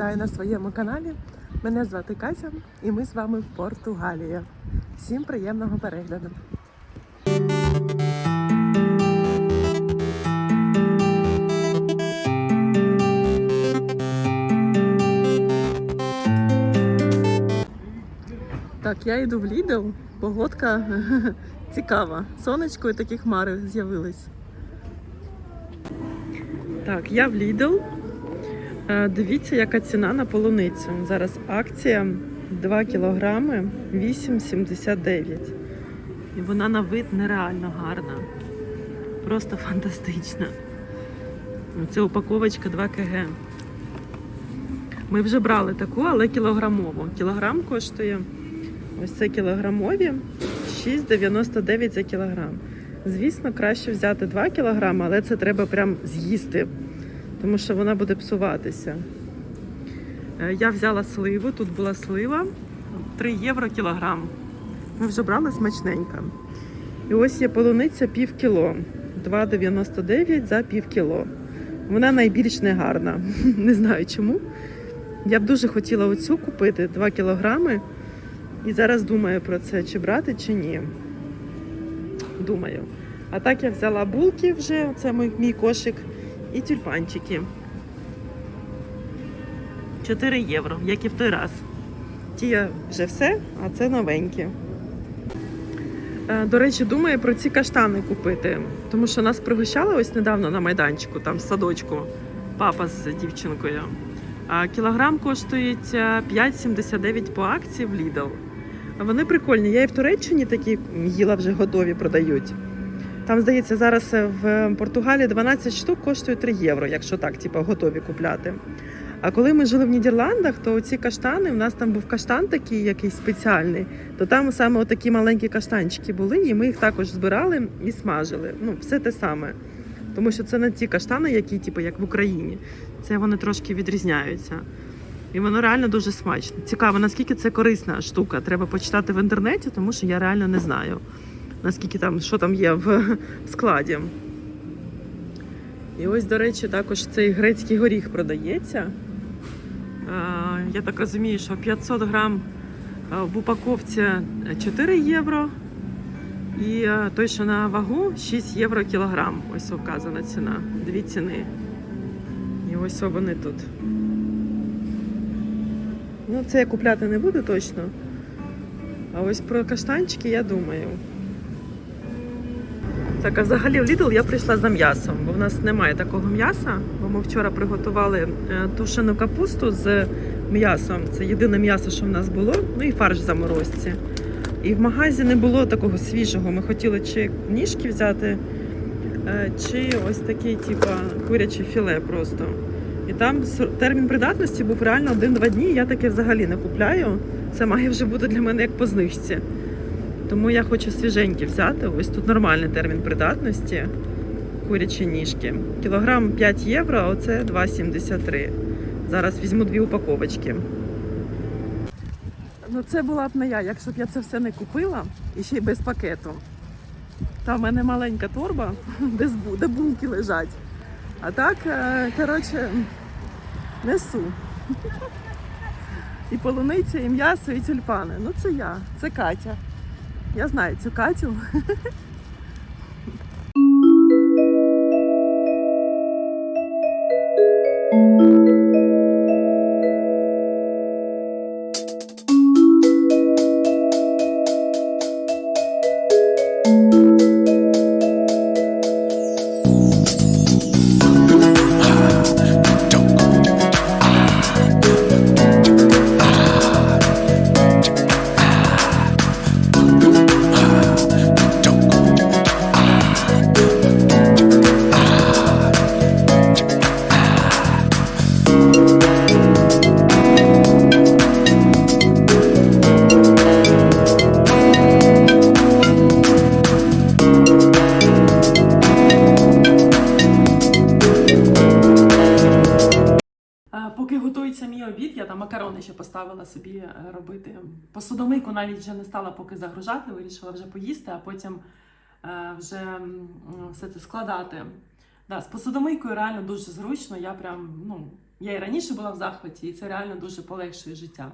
Вітаю на своєму каналі. Мене звати Катя і ми з вами в Португалії. Всім приємного перегляду! Так, я йду в Lidl. Погодка цікава. Сонечко і такі хмари з'явились. Так, я в Lidl. Е, Дивіться, яка ціна на полуницю. Зараз акція 2 кілограми 8,79. І вона на вид нереально гарна. Просто фантастична. Це упаковочка 2 кг. Ми вже брали таку, але кілограмову. Кілограм коштує ось це кілограмові 6,99 за кілограм. Звісно, краще взяти 2 кілограми, але це треба прям з'їсти, тому що вона буде псуватися. Е, Я взяла сливу, тут була слива 3 євро кілограм. Ми вже брали смачненько. І ось є полуниця пів кіло. 2,99 за пів кіло. Вона найбільш негарна. Не знаю чому. Я б дуже хотіла оцю купити 2 кілограми. І зараз думаю про це, чи брати, чи ні. Думаю. А так я взяла булки вже, це мій, мій кошик, і тюльпанчики. 4 євро, як і в той раз. Ті вже все, а це новенькі. Е, До речі, думаю про ці каштани купити, тому що нас пригощали ось недавно на майданчику, там в садочку, папа з дівчинкою. А кілограм коштують е, 5,79 по акції в Lidl. Вони прикольні. Я і в Туреччині такі їла вже готові продають. Там, здається, зараз е, в Португалії 12 штук коштує 3 євро, якщо так, типу, готові купляти. А коли ми жили в Нідерландах, то ці каштани, у нас там був каштан такий якийсь спеціальний, то там саме такі маленькі каштанчики були, і ми їх також збирали і смажили. Ну, все те саме. Тому що це не ті каштани, які, типу, як в Україні. Це вони трошки відрізняються. І воно реально дуже смачно. Цікаво, наскільки це корисна штука. Треба почитати в інтернеті, тому що я реально не знаю, наскільки там, що там є в складі. І ось, до речі, також цей грецький горіх продається. Я так розумію, що 500 грам в упаковці 4 євро. І той, що на вагу, 6 євро кілограм. Ось вказана ціна. Дві ціни. І ось вони тут. Ну, це я купляти не буду точно. А ось про каштанчики я думаю. Так, а взагалі в Lidl я прийшла за м'ясом, бо в нас немає такого м'яса. Бо ми вчора приготували е, тушену капусту з м'ясом. Це єдине м'ясо, що в нас було. Ну і фарш заморозці. І в магазі не було такого свіжого. Ми хотіли чи ніжки взяти, е, чи ось такий, типа, куряче філе просто. І там термін придатності був реально один-два дні. Я таке взагалі не купляю. Це має вже бути для мене як по знижці. Тому я хочу свіженькі взяти. Ось тут нормальний термін придатності. Курячі ніжки. Кілограм 5 євро, а оце 2,73. Зараз візьму дві упаковочки. Ну це була б не я, якщо б я це все не купила і ще й без пакету. Та в мене маленька торба, де, де булки лежать. А так, е, коротше, несу. І полуниця, і м'ясо, і тюльпани. Ну це я, це Катя. Я знаю цю Катю. поставила собі е, робити. Посудомийку навіть вже не стала поки загружати, вирішила вже поїсти, а потім е, вже все це складати. Да, з посудомийкою реально дуже зручно. Я прям, ну, я і раніше була в захваті, і це реально дуже полегшує життя.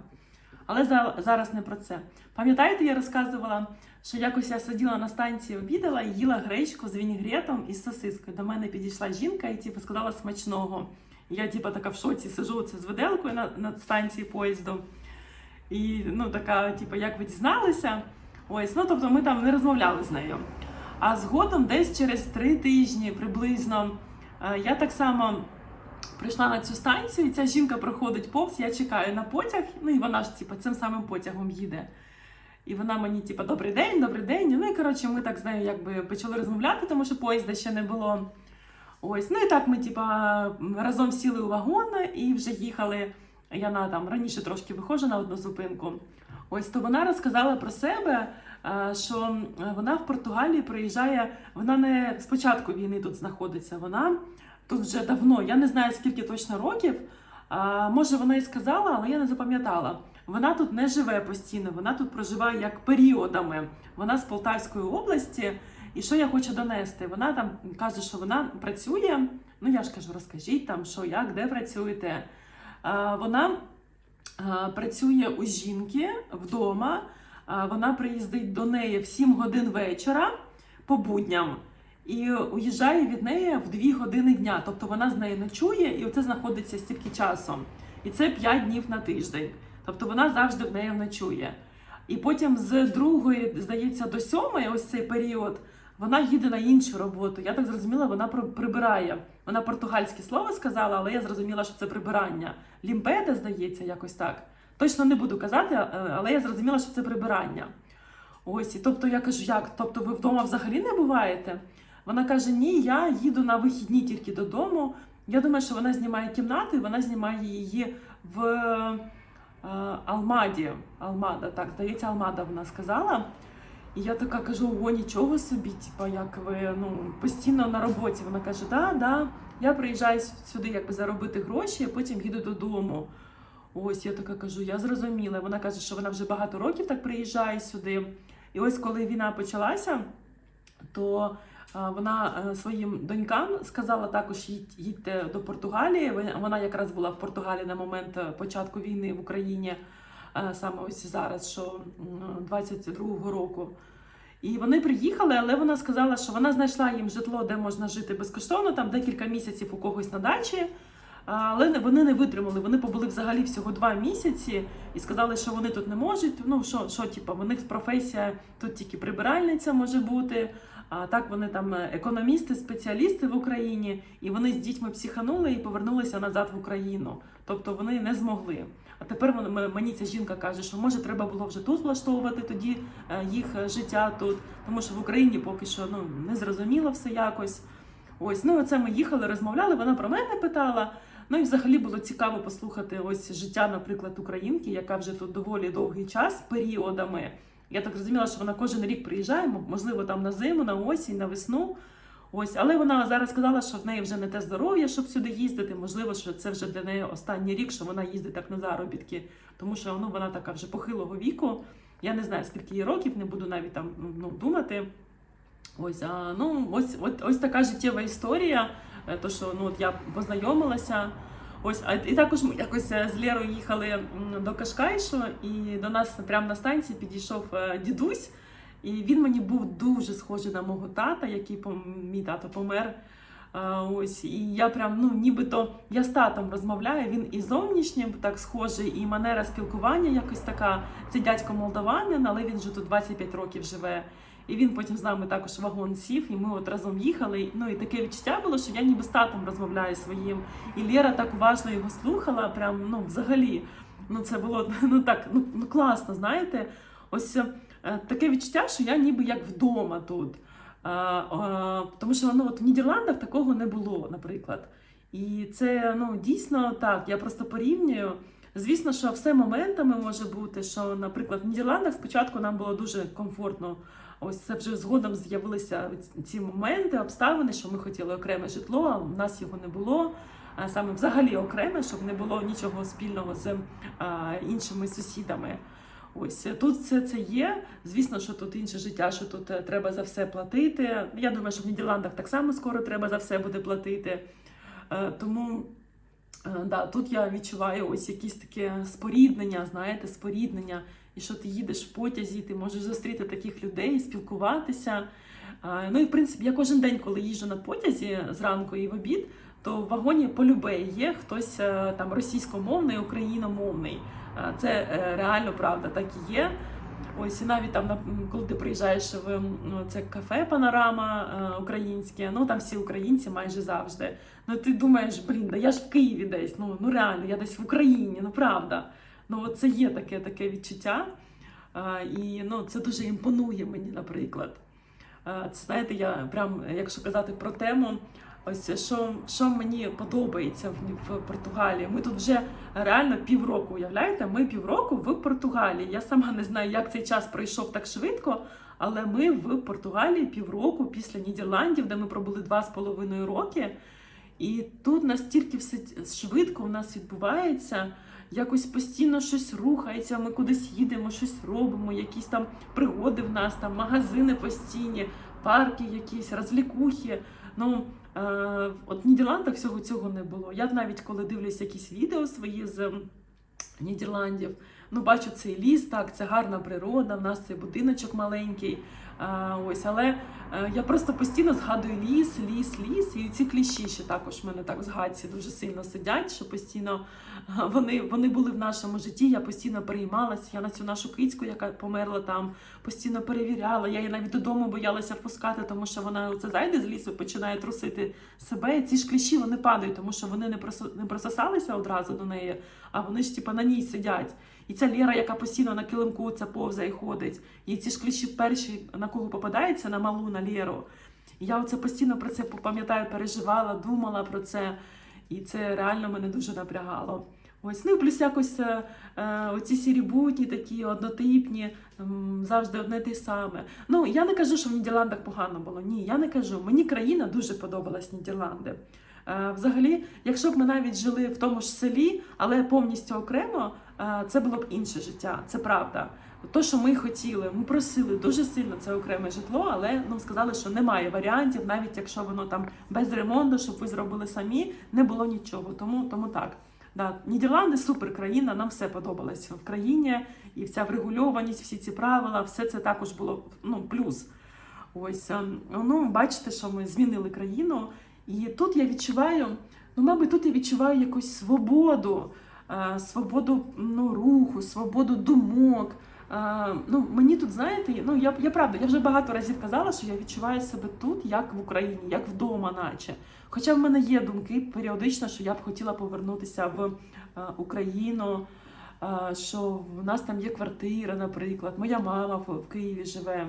Але за- зараз не про це. Пам'ятаєте, я розказувала, що якось я сиділа на станції, обідала і їла гречку з вінігретом і сосискою. До мене підійшла жінка і типу, сказала смачного. Я, типу, така в шоці сижу це з виделкою на, на станції поїзду. І ну, така, типу, як ви дізналися? Ось, ну тобто ми там не розмовляли з нею. А згодом, десь через три тижні приблизно, е, я так само прийшла на цю станцію, і ця жінка проходить повз, я чекаю на потяг, ну і вона ж типу, цим самим потягом їде. І вона мені, типу, добрий день, добрий день. Ну і коротше, ми так з нею якби почали розмовляти, тому що поїзда ще не було. Ось, ну і так ми, типа, разом сіли у вагон і вже їхали. Я там раніше трошки виходжу на одну зупинку. Ось то вона розказала про себе, е, що вона в Португалії приїжджає. Вона не з початку війни тут знаходиться. Вона тут вже давно. Я не знаю скільки точно років. Може, вона і сказала, але я не запам'ятала. Вона тут не живе постійно, вона тут проживає як періодами. Вона з Полтавської області. І що я хочу донести? Вона там каже, що вона працює. Ну я ж кажу, розкажіть там, що, як, де працюєте. Вона працює у жінки вдома. Вона приїздить до неї в 7 годин вечора по будням і уїжджає від неї в 2 години дня. Тобто вона з нею ночує, і оце знаходиться стільки часу. І це 5 днів на тиждень. Тобто вона завжди в неї ночує. І потім з другої, здається, до сьомої, ось цей період, вона їде на іншу роботу. Я так зрозуміла, вона прибирає. Вона португальське слово сказала, але я зрозуміла, що це прибирання. Лімпеде, здається, якось так. Точно не буду казати, е, але я зрозуміла, що це прибирання. Ось, і тобто я кажу, як? Тобто ви вдома взагалі не буваєте? Вона каже: Ні, я їду на вихідні тільки додому. Я думаю, що вона знімає кімнату, і вона знімає її в е, Алмаді. Алмада, так, здається, Алмада вона сказала. І я така кажу: о, нічого собі, типа, як ви ну, постійно на роботі. Вона каже, да, да, я приїжджаю сюди якби заробити гроші, а потім їду додому. Ось я така кажу, я зрозуміла. Вона каже, що вона вже багато років так приїжджає сюди. І ось коли війна почалася, то вона е, своїм донькам сказала також їдь, їдьте до Португалії. Вона- якраз була в Португалії на момент е, початку війни в Україні, саме ось зараз, що м, 22-го року. І вони приїхали, але вона сказала, що вона знайшла їм житло, де можна жити безкоштовно, там декілька місяців у когось на дачі. Але вони не витримали. Вони побули взагалі всього два місяці і сказали, що вони тут не можуть. Ну що, що типу, в них професія тут тільки прибиральниця може бути. А так вони там е, економісти, спеціалісти в Україні, і вони з дітьми психанули і повернулися назад в Україну. Тобто вони не змогли. А тепер мені ця жінка каже, що може треба було вже тут влаштовувати тоді е, їх е, життя тут, тому що в Україні поки що ну не зрозуміло все якось. Ось, ну оце ми їхали, розмовляли. Вона про мене питала. Ну і взагалі було цікаво послухати ось життя, наприклад, українки, яка вже тут доволі довгий час періодами. Я так зрозуміла, що вона кожен рік приїжджає, можливо, там на зиму, на осінь, на весну. Ось, але вона зараз сказала, що в неї вже не те здоров'я, щоб сюди їздити. Можливо, що це вже для неї останній рік, що вона їздить так на заробітки, тому що ну, вона така вже похилого віку. Я не знаю, скільки їй років, не буду навіть там ну, думати. Ось, а, ну, ось, от, ось така життєва історія. е, То, що ну, от я познайомилася. Ось, а і також ми якось е, з Лєрою їхали до Кашкайшу, і до нас прямо на станції підійшов е, дідусь. І він мені був дуже схожий на мого тата, який мій тато помер. Ось, і я прям, ну, нібито я з татом розмовляю, він і зовнішнім так схожий, і манера спілкування якось така. Це дядько молдаванин, але він вже тут 25 років живе. І він потім з нами також вагон сів, і ми от разом їхали. Ну і таке відчуття було, що я ніби з татом розмовляю своїм. І Лєра так уважно його слухала. Прям ну взагалі. Ну це було ну так, ну, ну класно, знаєте. Ось е, таке відчуття, що я ніби як вдома тут. А, а, тому що ну, от в Нідерландах такого не було, наприклад. І це ну дійсно так. Я просто порівнюю. Звісно, що все моментами може бути, що, наприклад, в Нідерландах спочатку нам було дуже комфортно. Ось це вже згодом з'явилися ці моменти, обставини, що ми хотіли окреме житло, а в нас його не було. А саме взагалі окреме, щоб не було нічого спільного з а, іншими сусідами. Ось тут все це є. Звісно, що тут інше життя, що тут е, треба за все платити. Я думаю, що в Нідерландах так само скоро треба за все буде платити. Е, Тому е, да, тут я відчуваю ось якісь таке споріднення, знаєте, споріднення. І що ти їдеш в потязі, ти можеш зустріти таких людей, спілкуватися. Е, Ну і в принципі, я кожен день, коли їжджу на потязі зранку і в обід, то в вагоні полюбе є хтось е, там російськомовний, україномовний. Е, Це е, реально правда, так і є. Ось і навіть там, коли ти приїжджаєш в це кафе Панорама українське, ну там всі українці майже завжди. Ну ти думаєш, блін, да я ж в Києві десь. Ну, ну реально, я десь в Україні, ну правда. Ну це є таке, таке відчуття. І ну, це дуже імпонує мені, наприклад. Це знаєте, я прям, якщо казати про тему, ось що, що мені подобається в, в Португалії. Ми тут вже реально півроку, уявляєте? Ми півроку в Португалії. Я сама не знаю, як цей час пройшов так швидко, але ми в Португалії півроку після Нідерландів, де ми пробули два з половиною роки. І тут настільки все швидко у нас відбувається, якось постійно щось рухається, ми кудись їдемо, щось робимо, якісь там пригоди в нас, там магазини постійні, парки якісь, розвлікухи. Ну, от в Нідерландах всього цього не було. Я навіть коли дивлюсь якісь відео свої з Нідерландів, ну бачу цей ліс, так, це гарна природа, в нас цей будиночок маленький. А, ось, але е, я просто постійно згадую ліс, ліс, ліс. І ці кліщі ще також в мене так в згадці дуже сильно сидять, що постійно е, вони, вони були в нашому житті. Я постійно переймалася. Я на цю нашу кицьку, яка померла там, постійно перевіряла. Я її навіть додому боялася впускати, тому що вона оце зайде з лісу, починає трусити себе. І ці ж кліщі вони падають, тому що вони не просо- не присосалися одразу до неї, а вони ж типа на ній сидять. І ця Лєра, яка постійно на килимку це повзає і ходить. І ці ж кліщі перші на кого попадається, на малу, на Лєру. І я оце постійно про це пам'ятаю, переживала, думала про це. І це реально мене дуже напрягало. Ось, ну і плюс якось е, е, оці сірі будні такі однотипні, завжди одне те саме. Ну, я не кажу, що в Нідерландах погано було. Ні, я не кажу. Мені країна дуже подобалась Нідерланди. Е, Взагалі, якщо б ми навіть жили в тому ж селі, але повністю окремо, це було б інше життя. Це правда. То, що ми хотіли, ми просили дуже сильно це окреме житло, але нам сказали, що немає варіантів, навіть якщо воно там без ремонту, щоб ви зробили самі, не було нічого. Тому, тому так. Да, Нідерланди супер країна, нам все подобалось в країні, і вся врегульованість, всі ці правила, все це також було ну, плюс. Ось, ем, ну, бачите, що ми змінили країну. І тут я відчуваю, ну, мабуть, тут я відчуваю якусь свободу, свободу ну, руху, свободу думок. Ну, мені тут, знаєте, ну я, я правда, я вже багато разів казала, що я відчуваю себе тут, як в Україні, як вдома, наче. Хоча в мене є думки періодично, що я б хотіла повернутися в Україну, що в нас там є квартира, наприклад, моя мама в, Києві живе.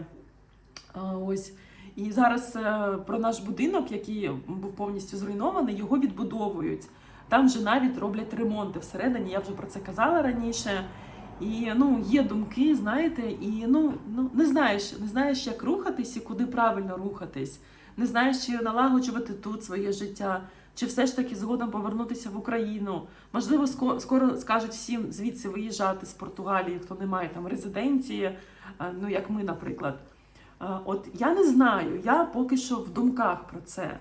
Ось. І зараз е, про наш будинок, який був повністю зруйнований, його відбудовують. Там вже навіть роблять ремонти всередині. Я вже про це казала раніше. І ну, є думки, знаєте, і ну, ну не знаєш, не знаєш, як рухатись і куди правильно рухатись. Не знаєш, чи налагоджувати тут своє життя, чи все ж таки згодом повернутися в Україну. Можливо, ско- скоро скажуть всім звідси виїжджати з Португалії, хто не має там резиденції, е, ну як ми, наприклад. Е, От я не знаю, я поки що в думках про це.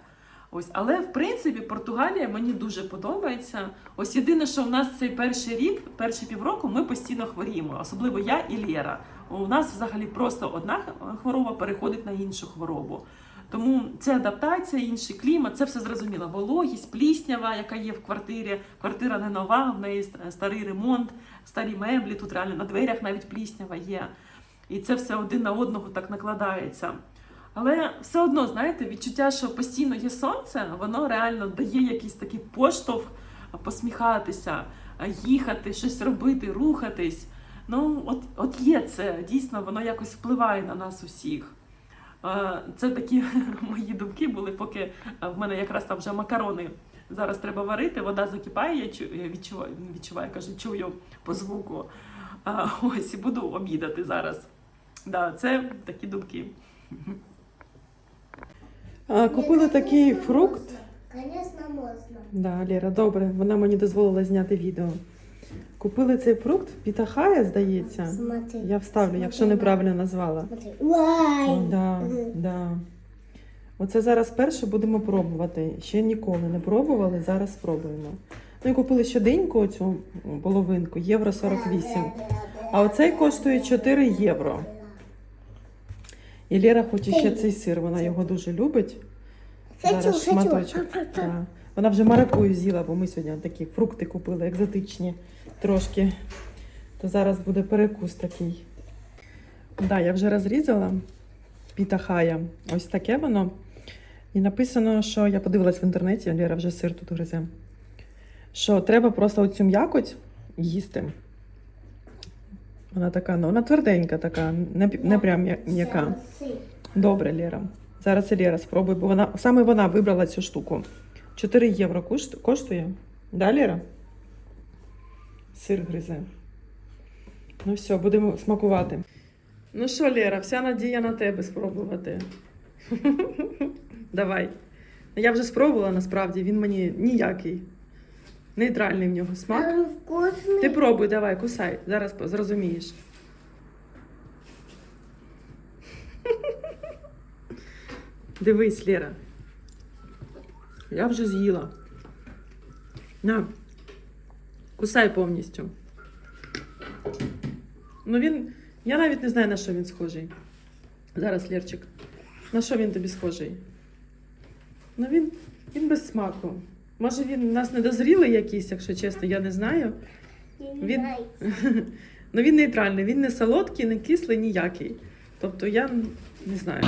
Ось, але в принципі Португалія мені дуже подобається. Ось єдине, що в нас цей перший рік, перші півроку, ми постійно хворіємо, особливо я і Лєра. У нас взагалі просто одна хвороба переходить на іншу хворобу. Тому це адаптація, інший клімат, це все зрозуміло. Вологість, пліснява, яка є в квартирі. Квартира не нова, в неї старий ремонт, старі меблі. Тут реально на дверях навіть пліснява є. І це все один на одного так накладається. Але все одно, знаєте, відчуття, що постійно є сонце, воно реально дає якийсь такий поштовх посміхатися, їхати, щось робити, рухатись. Ну, от, от є це, дійсно, воно якось впливає на нас усіх. Це такі мої думки були, поки в мене якраз там вже макарони зараз треба варити, вода закипає, я відчуваю, відчуваю, кажу, чую по звуку. Ось і буду обідати зараз. Да, це такі думки. А, купили такий фрукт. Конечно, можно. Да, Лера, добре, вона мені дозволила зняти відео. Купили цей фрукт, пітахая, здається. Смотри. Я вставлю, якщо неправильно назвала. Смотри. О, да, да. Оце зараз перше будемо пробувати. Ще ніколи не пробували, зараз спробуємо. Ну і купили ще деньку оцю половинку, євро 48. А оцей коштує 4 євро. І Лера хоче ще цей сир, вона його дуже любить. Хочу, Зараз хочу. шматочок. Да. Вона вже маракую з'їла, бо ми сьогодні такі фрукти купили, екзотичні трошки. То зараз буде перекус такий. Да, я вже розрізала пітахая. Ось таке воно. І написано, що я подивилась в інтернеті, Лера вже сир тут гризе. Що треба просто оцю м'якоть їсти. Вона така, ну вона тверденька така, не, не прям м'я- м'яка. Добре, Лера. Зараз Лера спробує, бо вона саме вона вибрала цю штуку. 4 євро коштує. Да, Лера? Сир гризе. Ну все, будемо смакувати. Ну що, Лера, вся надія на тебе спробувати. Давай. Я вже спробувала насправді, він мені ніякий. Нейтральний в нього смак. Он вкусный. Ти пробуй, давай, кусай. Зараз зрозумієш. Дивись, Лера. Я вже з'їла. На. Кусай повністю. Ну він. Я навіть не знаю, на що він схожий. Зараз, Лерчик. На що він тобі схожий? Ну він, він без смаку. Може він у нас недозрілий якийсь, якщо чесно, я не знаю. Він- Ну він нейтральний, він не солодкий, не кислий, ніякий. Тобто я не знаю.